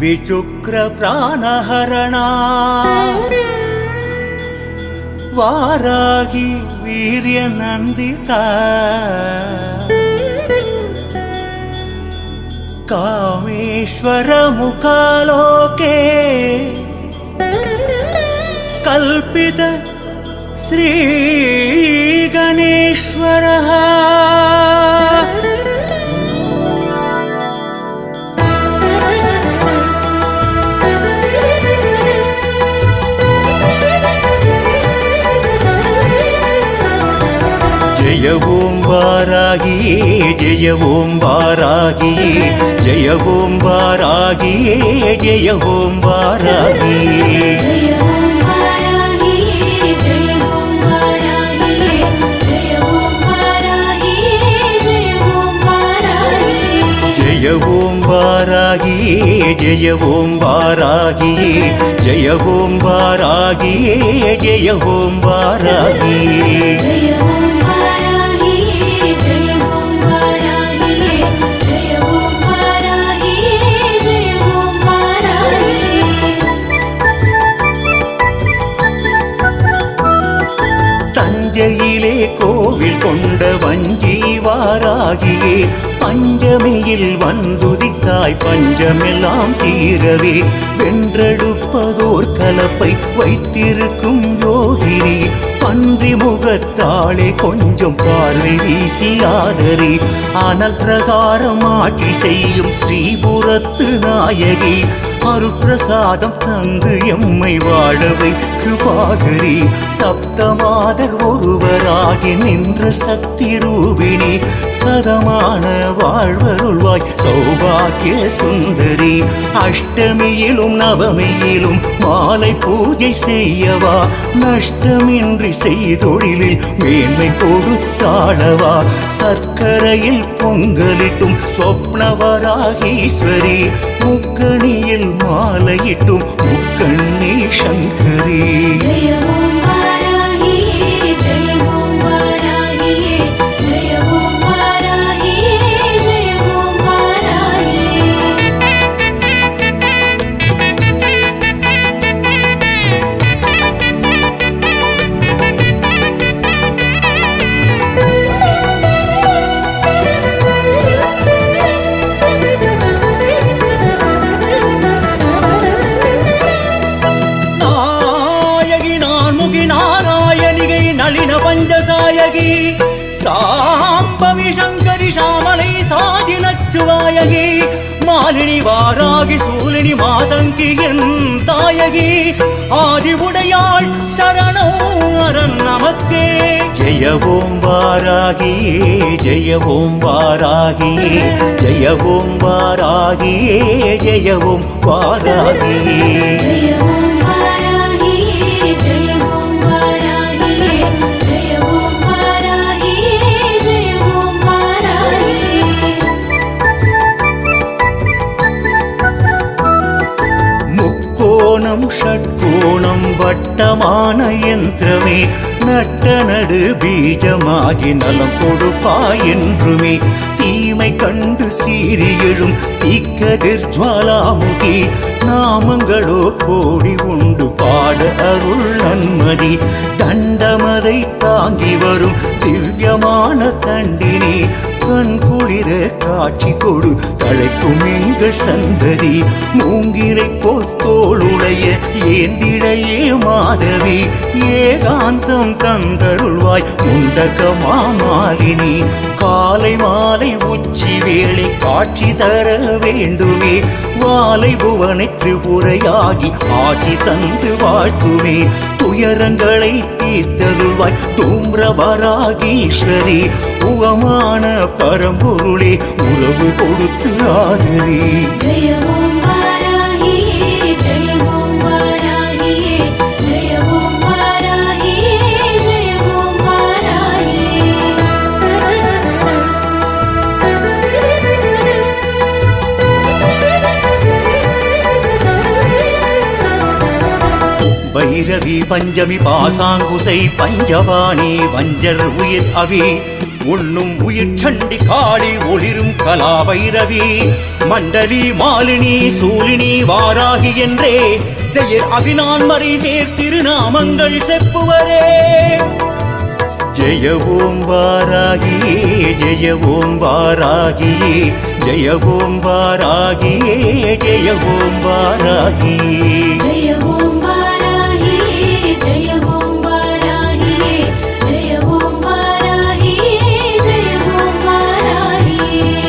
विशुक्र प्राणहरणा वारागी वीर्यनन्दिता कामेश्वरमुखालोके कल्पित श्रीगणेश्वरः வாராகியே ஜெய ஓம் வாராகியே ஜெய ஓம் வாராகியே ஜெய ஓம் வாராகியே ஜெய ஓம் வாராகியே ஜெய ஓம் வாராகியே ஜெய ஓம் வாராகியே ஜெய ஓம் வாராகியே ஆகியே. பஞ்சமியில் வந்துதித்தாய் பஞ்சமெல்லாம் தீரவே. வென்றெடுப்பதோர் கலப்பை வைத்திருக்கும் யோகினி. பன்றி முகத்தாளே கொஞ்சம் பார்வை வீசி ஆதரி. ஆனால் பிரகாரம் ஆட்சி செய்யும் ஸ்ரீபுரத்து நாயகி. அருட்பிரசாதம் தந்து எம்மை வாழவை கிருபாகரி சப்தமாதர் ஒருவராகி நின்ற சக்தி ரூபிணி. சதமான வாழ்வருள்வாய் சௌபாக்கிய சுந்தரி அஷ்டமியிலும் நவமியிலும் மாலை பூஜை செய்யவா நஷ்டமின்றி செய்தொழிலில் மேன்மை கொடுத்தாழவா சர்க்கரையில் பொங்கலிட்டும் சொப்னவராகீஸ்வரி முக்கணியில் மாலையிட்டும் முக்கண்ணி சங்கரி பஞ்சசாயகி சாம்பவி சங்கரி சாமலை சாதி நச்சுவாயகி மாலினி வாராகி சூலினி மாதங்கி என் தாயகி. ஆதி உடையாள் சரணம் அரண் நமக்கே. ஓம் வாராகியே ஜெய ஓம் வாராகியே ஜெய ஓம் வாராகியே ஜெய ஓம் வாராகியே கோணம் ஷட்கோணம் வட்டமான யந்திரமே நட்ட நடு பீஜமாகி நலம் கொடுப்பாய் என்றுமே. தீமை கண்டு சீறி எழும் தீக்கதிர் ஜுவாலாமுகி நாமங்களோ கோடி உண்டு பாட அருள் நன்மதி. தண்டமதை தாங்கி வரும் திவ்யமான தண்டினி கண் குளிர காட்சி கொடு. தழைக்கும் எங்கள் சந்ததி மூங்கிலை போத்தோளுடைய ஏந்திடையே மாதவி. ஏகாந்தம் தந்தருள்வாய் உண்டகமா மாலினி. காலை மாலை உச்சி வேளை காட்சி தர வேண்டுமே. வாலை புவனை திரிபுரையாகி ஆசி தந்து வாழ்த்துமே. துயரங்களை தீர்த்தருள்வாய். தூம்ரவராகீஸ்வரி உவமான பரம்பொருளே உறவு கொடுத்து ஆதரி. பைரவி பஞ்சமி பாசாங்குசை பஞ்சவாணி வஞ்சர் உயிர் அவி. உண்ணும் உயிர் சண்டி காளி ஒளிரும் கலா பைரவி மண்டலி மாலினி சூலினி வாராகி என்றே செயற் அபினான் மறை சேர் திருநாமங்கள் செப்புவரே. ஜெய ஓம் வாராகியே ஜெய ஓம் வாராகியே ஜெய ஓம் வாராகியே ஜெய ஓம் வாராகியே